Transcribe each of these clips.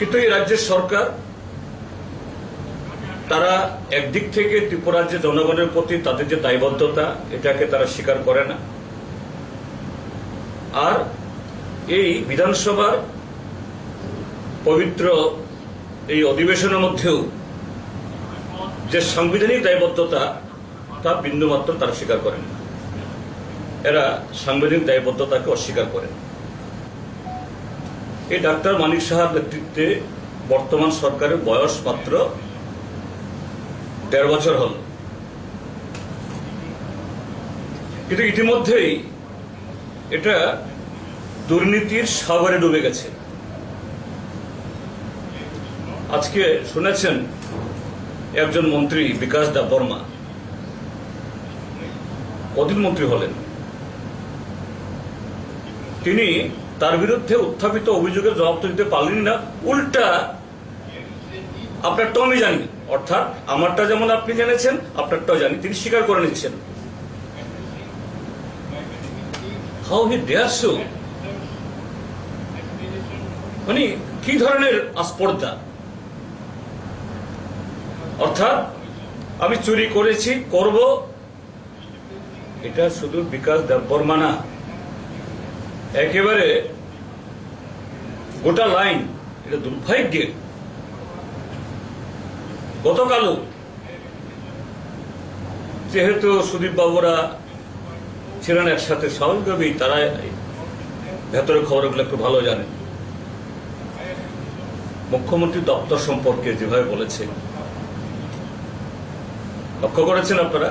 কিন্তু এই রাজ্যের সরকার, তারা একদিক থেকে ত্রিপুরার যে জনগণের প্রতি তাদের যে দায়বদ্ধতা, এটাকে তারা স্বীকার করে না। আর এই বিধানসভার পবিত্র এই অধিবেশনের মধ্যেও যে সাংবিধানিক দায়বদ্ধতা, তা বিন্দুমাত্র তারা স্বীকার করেন না। এরা সাংবিধানিক দায়বদ্ধতাকে অস্বীকার করেন। এই ডাক্তার মানিক সাহার নেতৃত্বে বর্তমান সরকারের বয়স মাত্র দেড় বছর হল। কিন্তু ইতিমধ্যেই এটা দুর্নীতির সাগরে ডুবে গেছে। আজকে শুনেছেন একজন মন্ত্রী বিকাশ দা বর্মা। কদিন মন্ত্রী হলেন? তিনি তার বিরুদ্ধে উত্থাপিত অভিযোগের জবাব তো দিতে পারলেন না। উল্টা আপনারটাও আমি জানি, অর্থাৎ আমারটা যেমন আপনি জেনেছেন, আপনারটাও জানি, তিনি স্বীকার করে নিচ্ছেন। হাউ হি ডেয়ার সো মানে কি ধরনের আস্পর্ধা? অর্থাৎ আমি চুরি করেছি, করব, এটা শুধু বিকাশ দেববর্মা না। একেবারে গোটা লাইন, এটা দুর্ভাগ্যের। গতকালও যেহেতু সুদীপ বাবুরা ছিলেন একসাথে, স্বাভাবিকভাবেই তারা ভেতরের খবরগুলো একটু ভালো জানেন। মুখ্যমন্ত্রী দপ্তর সম্পর্কে যেভাবে বলেছে। লক্ষ্য করেছেন আপনারা?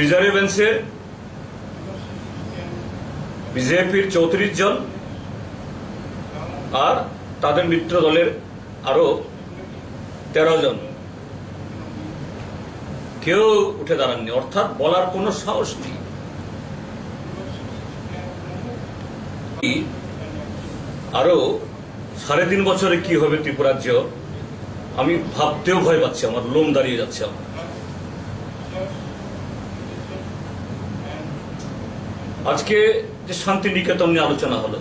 রিজার্ভ বেঞ্চে বিজেপির চৌত্রিশ জন আর তাদের মিত্র দলের আরও তেরো জন। কেউ উঠে দাঁড়াননি, অর্থাৎ বলার কোনো সাহস নেই। আরও সাড়ে তিন বছরে কি হবে ত্রিপুরাজ্য আমি ভাবতেও ভয় পাচ্ছি, আমার লোম দাঁড়িয়ে যাচ্ছে আমার। আজকে যে শান্তি নিকেতন নিয়ে আলোচনা হলো,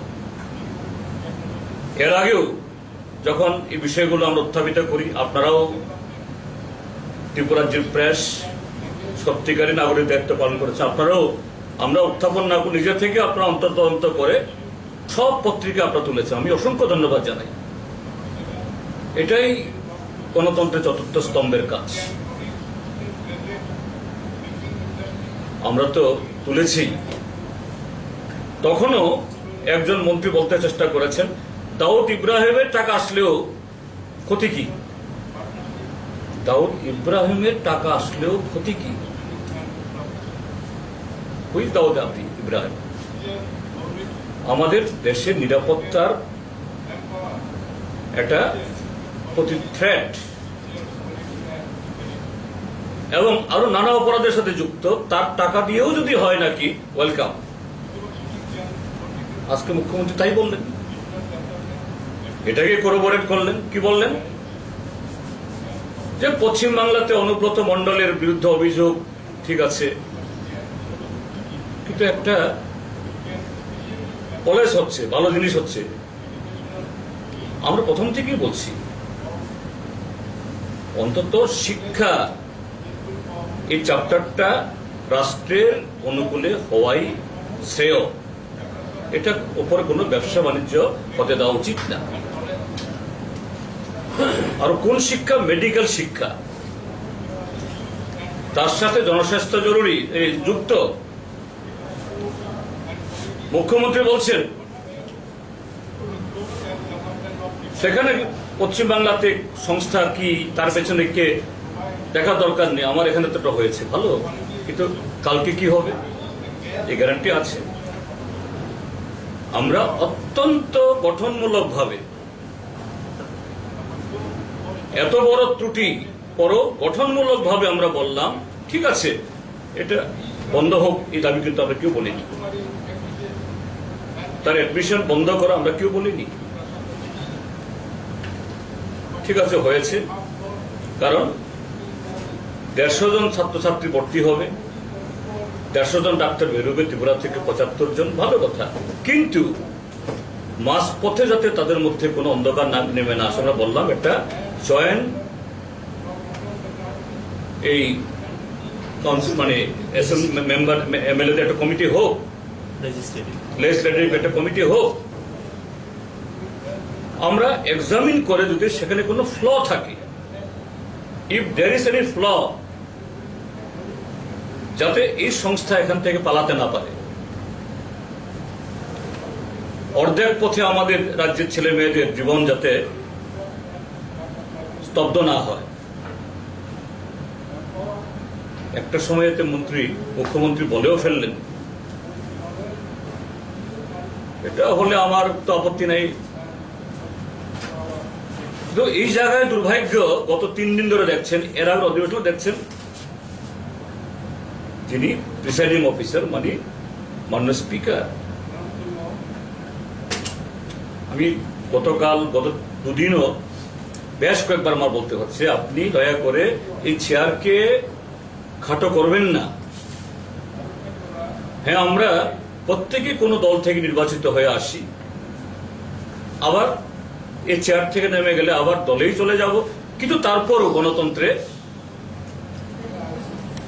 এর আগেও যখন এই বিষয়গুলো আমরা উত্থাপিত করি, আপনারাও ত্রিপুরাজ্যের প্রেস, সত্যিকারী নাগরিক দায়িত্ব পালন করেছে, আপনারাও, আমরা উত্থাপন না করে নিজে থেকে আপনারা অন্তর্তদন্ত করে সব পত্রিকা আপনারা তুলেছেন। আমি অসংখ্য ধন্যবাদ জানাই। এটাই গণতন্ত্রের চতুর্থ স্তম্ভের কাজ। আমরা তো তুলেছি তখনও একজন মন্ত্রী বলতে চেষ্টা করেছেন, দাউদ ইব্রাহিমের টাকা আসলেও ক্ষতি কি? দাউদ ইব্রাহিমের টাকা আসলেও ক্ষতি কি? দাউদ আপনি ইব্রাহিম, আমাদের দেশের নিরাপত্তার একটা প্রতি থ্রেট এবং আরও নানা অপরাধের সাথে যুক্ত, তার টাকা দিয়েও যদি হয় নাকি ওয়েলকাম আজকে মুখ্যমন্ত্রী তাই বললেন। এটাকে কোরোবরেট করলেন। কি বললেন? যে পশ্চিম বাংলাতে অনুব্রত মণ্ডলের বিরুদ্ধে অভিযোগ, ঠিক আছে। কিন্তু একটা কলেজ হচ্ছে, ভালো জিনিস হচ্ছে। আমরা প্রথম থেকেই বলছি, অন্তত শিক্ষা এই চ্যাপ্টারটা রাষ্ট্রের অনুকূলে হওয়াই শ্রেয়। এটা উপরে কোনো ব্যবসা বাণিজ্য হতে দেওয়া উচিত না। আর কোন শিক্ষা? মেডিকেল শিক্ষা। তার সাথে জনস্বাস্থ্য জরুরি, এই যুক্ত। মুখ্যমন্ত্রী বলছেন, সেখানে পশ্চিমবাংলাতে সংস্থা কি, তার পেছনে কে দেখা দরকার নেই। আমার এখানে তো হয়েছে, ভালো। কিন্তু কালকে কি হবে? এই গ্যারান্টি আছে। আমরা অত্যন্ত গঠনমূলক ভাবে এত বড় ত্রুটি পরও গঠনমূলক ভাবে আমরা বললাম, ঠিক আছে, এটা বন্ধ হোক, এই দাবি কিন্তু আমরা কেউ বলিনি। তার অ্যাডমিশন বন্ধ করা আমরা কেউ বলিনি। ঠিক আছে, হয়েছে। কারণ দেড়শো জন ছাত্রছাত্রী ভর্তি হবে। দেড়শো জন ডাক্তার বেরোবে, ত্রিপুরা থেকে পঁচাত্তর জন, ভালো কথা। কিন্তু মাস পথে যাতে তাদের মধ্যে কোনো অন্ধকার না নেমে না আমরা বললাম একটা জয়েন্ট এই কাউন্সিল মানে মেম্বার এমএলএদের একটা কমিটি হোক লেজিসলেটিভ একটা কমিটি হোক, আমরা এক্সামিন করে যদি সেখানে কোনো ফ্ল থাকে। If there is any flaw যাতে এই সংস্থা এখান থেকে পালাতে না পারে। অর্ধেক পথে আমাদের রাজ্যের ছেলে মেয়েদের জীবন যাতে স্তব্ধ না হয়। একটা সময়েতে মন্ত্রী, মুখ্যমন্ত্রী বলেও ফেললেন। এটা হলে আমার তো আপত্তি নাই। এই জায়গায় দুর্ভাগ্য, গত তিন দিন ধরে দেখছেন এর আগের অধিবেশন দেখছেন। যিনি প্রিসাইডিং অফিসার মানে মাননীয় স্পিকার আমি গতকাল, গত দুদিনও বেশ কয়েকবার আমার বলতে হচ্ছে, আপনি দয়া করে এই চেয়ারকে খাটো করবেন না। হ্যাঁ আমরা প্রত্যেকে কোনো দল থেকে নির্বাচিত হয়ে আসি। আবার এই চেয়ার থেকে নেমে গেলে আবার দলেই চলে যাব। কিন্তু তারপরও গণতন্ত্রে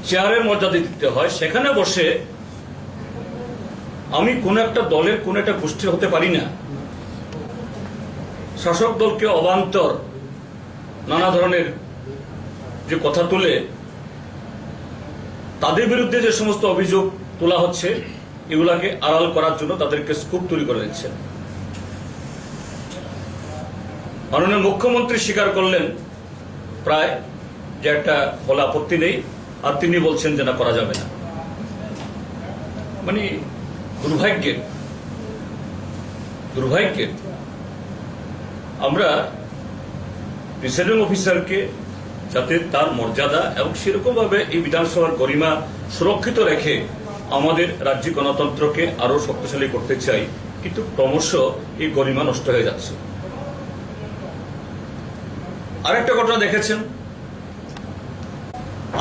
চেয়ারের মর্যাদা দিতে হয়, সেখানে বসে আমি কোন একটা দলের, কোন একটা গোষ্ঠীর হতে পারি না। শাসক দলকে অবান্তর নানা ধরনের যে কথা তুলে, তাদের বিরুদ্ধে যে সমস্ত অভিযোগ তোলা হচ্ছে, এগুলাকে আড়াল করার জন্য তাদেরকে স্কুপ তৈরি করে দিচ্ছে। মাননীয় মুখ্যমন্ত্রী স্বীকার করলেন, প্রায় যে একটা বলে আপত্তি নেই। আর তিনি বলছেন যে না, করা যাবে না। মানে দুর্ভাগ্যের দুর্ভাগ্যের আমরা প্রিসাইডিং অফিসারকে যাতে তার মর্যাদা এবং সেরকম ভাবে এই বিধানসভার গরিমা সুরক্ষিত রেখে আমাদের রাজ্য গণতন্ত্রকে আরও শক্তিশালী করতে চাই, কিন্তু ক্রমশ এই গরিমা নষ্ট হয়ে যাচ্ছে। আরেকটা ঘটনা দেখেছেন?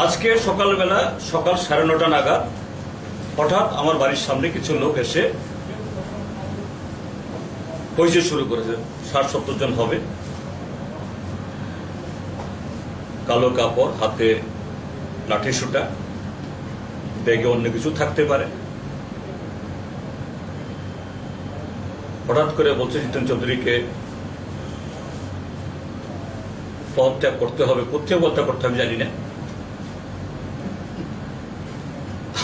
আজকে সকালবেলা সকাল সাড়ে নটা নাগাদ হঠাৎ আমার বাড়ির সামনে কিছু লোক এসে পরিচয় শুরু করেছে। ষাট সত্তর জন হবে। কালো কাপড়, হাতে লাঠি সুটা ব্যাগে অন্য কিছু থাকতে পারে। হঠাৎ করে বলছে জিতেন চৌধুরীকে পদত্যাগ করতে হবে। কোথায় পদত্যাগ করতে হবে জানি না।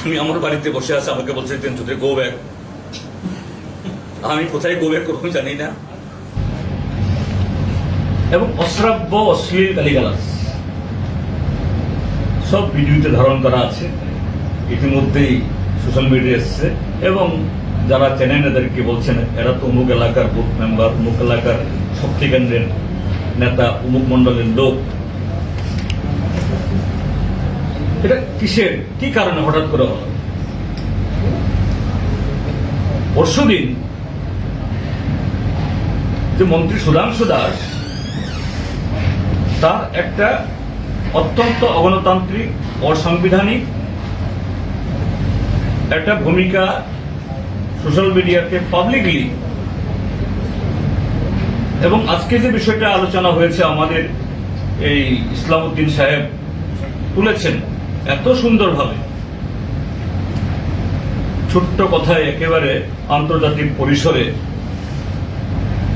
আমি আমার বাড়িতে বসে আছে, আমাকে বলছে জিতেন চৌধুরী গো ব্যাক আমি কোথায় গো ব্যাক করব জানি না। এবং অশ্রাব্য, অশ্লীল গালিগালাজ। সব ভিডিওতে ধারণ করা আছে। ইতিমধ্যেই সোশ্যাল মিডিয়া এসছে। এবং যারা চেনেন এদেরকে বলছেন, এরা তো অমুক এলাকার বুথ মেম্বার অমুক এলাকার শক্তি কেন্দ্রের নেতা, অমুক মন্ডলের লোক। এটা কিসের? কি কারণে হঠাৎ করে হলো? পরশুদিন যে মন্ত্রী সুধাংশু দাস, তার একটা অত্যন্ত অগণতান্ত্রিক, অসাংবিধানিক একটা ভূমিকা সোশ্যাল মিডিয়াতে পাবলিকলি এবং আজকে যে বিষয়টা আলোচনা হয়েছে আমাদের এই ইসলামউদ্দিন সাহেব তুলেছেন এত সুন্দরভাবে। ছোট্ট কথায় একেবারে আন্তর্জাতিক পরিসরে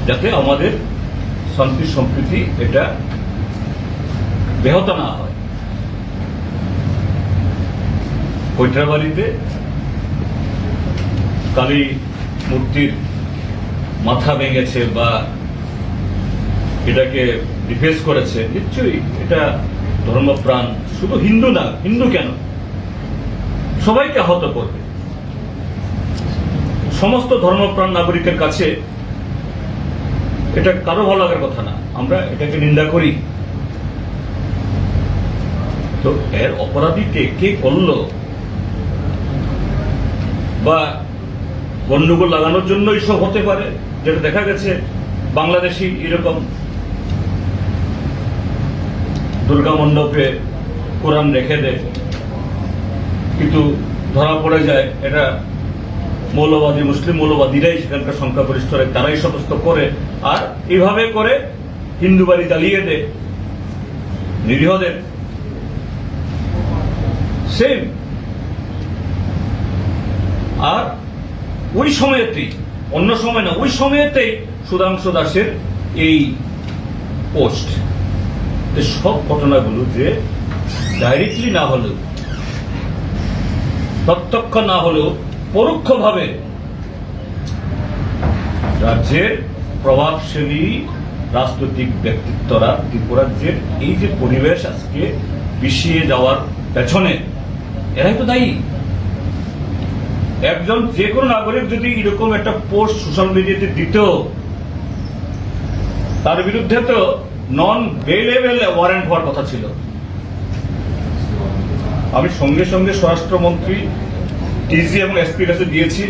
যাতে আমাদের শান্তি, সম্প্রীতি এটা ব্যাহত না হয়। কৈঠাবাড়িতে কালী মূর্তির মাথা ভেঙেছে বা এটাকে ডিফেন্স করেছে, নিশ্চয়ই এটা ধর্মপ্রাণ শুধু হিন্দু না, হিন্দু কেন? সবাইকে আহত করবে। সমস্ত ধর্মপ্রাণ নাগরিকের কাছে এটা কারও ভালো লাগার কথা না। আমরা এটাকে নিন্দা করি। তো এর অপরাধী কে করল? বা গন্ডগোল লাগানোর জন্য এইসব হতে পারে, যেটা দেখা গেছে বাংলাদেশি এরকম দুর্গা মণ্ডপে কোরআন রেখে দেয়। কিন্তু ধরা পড়ে যায়, এটা মৌলবাদী, মুসলিম মৌলবাদীরাই সেখানকার সংখ্যাগরিষ্ঠরা, তারাই সমস্ত করে আর এইভাবে করে হিন্দু বাড়ি জ্বালিয়ে দেয়, নিরীহদের। সেম আর ওই সময়েতেই, অন্য সময় না, ওই সময়েতেই সুধাংশু দাসের এই পোস্ট। সব ঘটনাগুলো যে ডাইরেক্টলি না হলেও, প্রত্যক্ষ না হলেও, পরোক্ষভাবে রাজ্যের প্রভাবশালী রাজনৈতিক ব্যক্তিত্বরা ত্রিপুরাজ্যের এই যে পরিবেশ আজকে পিছিয়ে যাওয়ার পেছনে, এরাই তো দায়ী। একজন যে কোনো নাগরিক যদি এরকম একটা পোস্ট সোশ্যাল মিডিয়াতে দিত তার বিরুদ্ধে তো নন বেলেবেল ওয়ারেন্ট হওয়ার কথা ছিল। আমি সঙ্গে সঙ্গে স্বরাষ্ট্রমন্ত্রী, টিজি এবং এসপির কাছে দিয়েছি।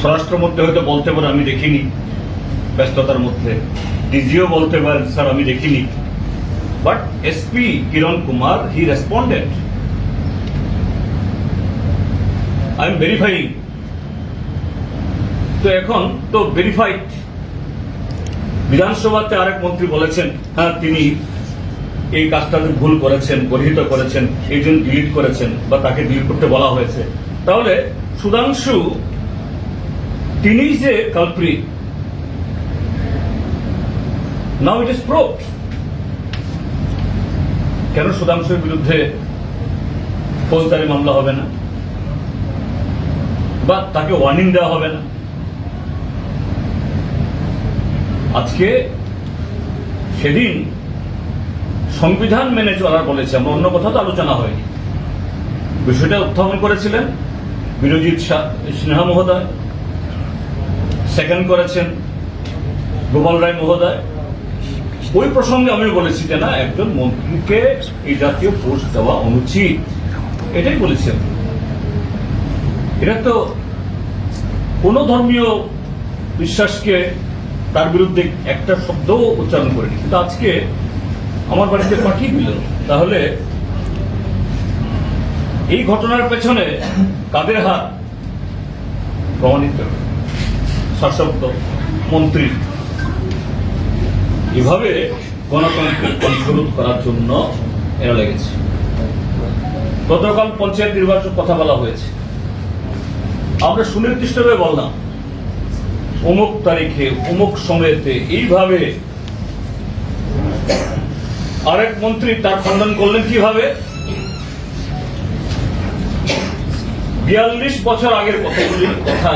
স্বরাষ্ট্রমন্ত্রী হয়তো বলতে পারে, আমি দেখিনি ব্যস্ততার মধ্যে। ডিজিও বলতে পারেন, স্যার, আমি দেখিনি। But SP Kiran Kumar he responded I am verifying তো এখন তো ভেরিফাইড বিধানসভাতে আরেক মন্ত্রী বলেছেন হ্যাঁ তিনি এই কাজটাতে ভুল করেছেন গর্হিত করেছেন, এই জন্য ডিলিট করেছেন বা তাকে ডিলিট করতে বলা হয়েছে। তাহলে সুধাংশু, তিনি যে কালপ্রিট নাও ইট ইস প্রুভড কেন সুধাংশুর বিরুদ্ধে ফৌজদারি মামলা হবে না? বা তাকে ওয়ার্নিং দেওয়া হবে না? আজকে সেদিন সংবিধান মেনে চলার বলেছে, আমরা অন্য কথা তো আলোচনা হয়নি। বিষয়টা উত্থাপন করেছিলেন বিরোজিৎ সিনহা মহোদয় সেকেন্ড করেছেন গোপাল রায় মহোদয়। ওই প্রসঙ্গে আমি বলেছি যে না, একজন মন্ত্রীকে এই জাতীয় পোস্ট দেওয়া অনুচিত। এটাই বলেছেন এটা তো কোনো ধর্মীয় বিশ্বাসকে তার বিরুদ্ধে একটা শব্দও উচ্চারণ করেনি। কিন্তু আজকে আমার বাড়িতে পাঠিয়ে দিল তাহলে এই ঘটনার পেছনে কাদের হাত? প্রমাণিত শাসক মন্ত্রী। এভাবে গণতন্ত্রের কন্ট্রোল করার জন্য এরা লেগেছে। গতকাল পঞ্চায়েত নির্বাচন কথা বলা হয়েছে। আমরা সুনির্দিষ্টভাবে বললাম, অমুক তারিখে, অমুক সময়েতে এইভাবে আরেক মন্ত্রী তার খণ্ডন করলেন কীভাবে? বিয়াল্লিশ বছর আগের কথাগুলি, কথা।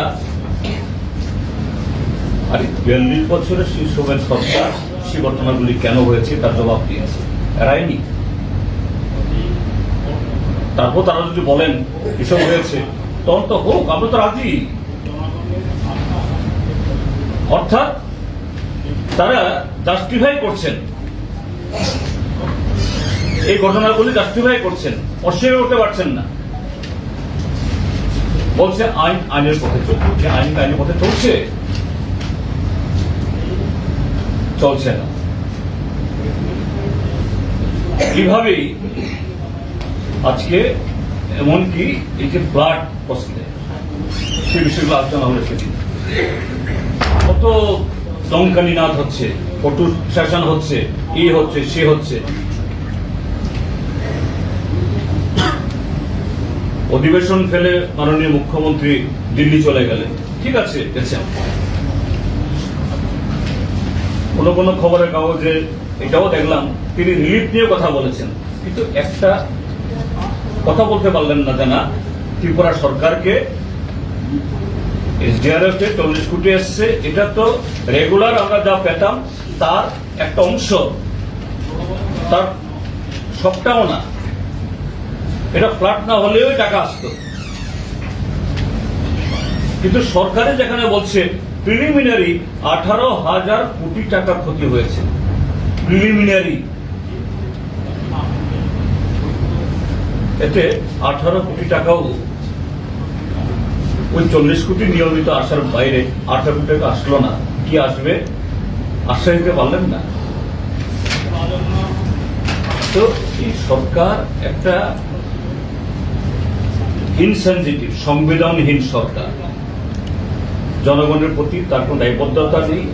আরে, বিয়াল্লিশ বছরের শীর্ষমের সরকার সে ঘটনাগুলি কেন হয়েছে? তার জবাব দিয়েছে এরাইনি তারপর তারা যদি বলেন, এসব হয়েছে, তখন তো হোক, আমরা তো রাজি। অর্থাৎ, তারা জাস্টিফাই করছেন। এই ঘটনাগুলি জাস্টিফাই করছেন, অস্বীকার করতে পারছেন না। বলছে, আইন, আইনের পথে চলছে। আইন আইনের পথে চলছে? চলছে না। এইভাবেই আজকে এমনকি এই যে ব্লাড প্রশ্নে সে বিষয়গুলো আলোচনা হলো সেদিন। কত দমকানি নাথ হচ্ছে কটু শাসন হচ্ছে এই হচ্ছে, সে হচ্ছে। অধিবেশন ফেলে মাননীয় মুখ্যমন্ত্রী দিল্লি চলে গেলেন। ঠিক আছে গেছেন কোন কোন খবরের কাগজে এটাও দেখলাম, তিনি রিলিফ নিয়ে কথা বলেছেন। কিন্তু একটা কথা বলতে পারলেন না জানা, ত্রিপুরা সরকারকে এসডিআরএফ চল্লিশ কোটি এসছে, এটা তো রেগুলার আমরা যা পেতাম, তার একটা অংশ। তার সবটাও না। এটা ফ্ল্যাট না হলেও টাকা আসতো। কিন্তু সরকারে যেখানে বলছে প্রিলিমিনারি আঠারো হাজার কোটি টাকা ক্ষতি হয়েছে। প্রিলিমিনারি এতে আঠারো কোটি টাকাও ওই চল্লিশ কোটি নিয়মিত আসার বাইরে আঠারো কোটি টাকা আসলো না। কি আসবে? আশ্বাস দিতে পারলেন না। তো এই সরকার একটা ইনসেনজিটিভ সংবেদনহীন সরকার জনগণের প্রতি তার কোনো দায়বদ্ধতা নেই।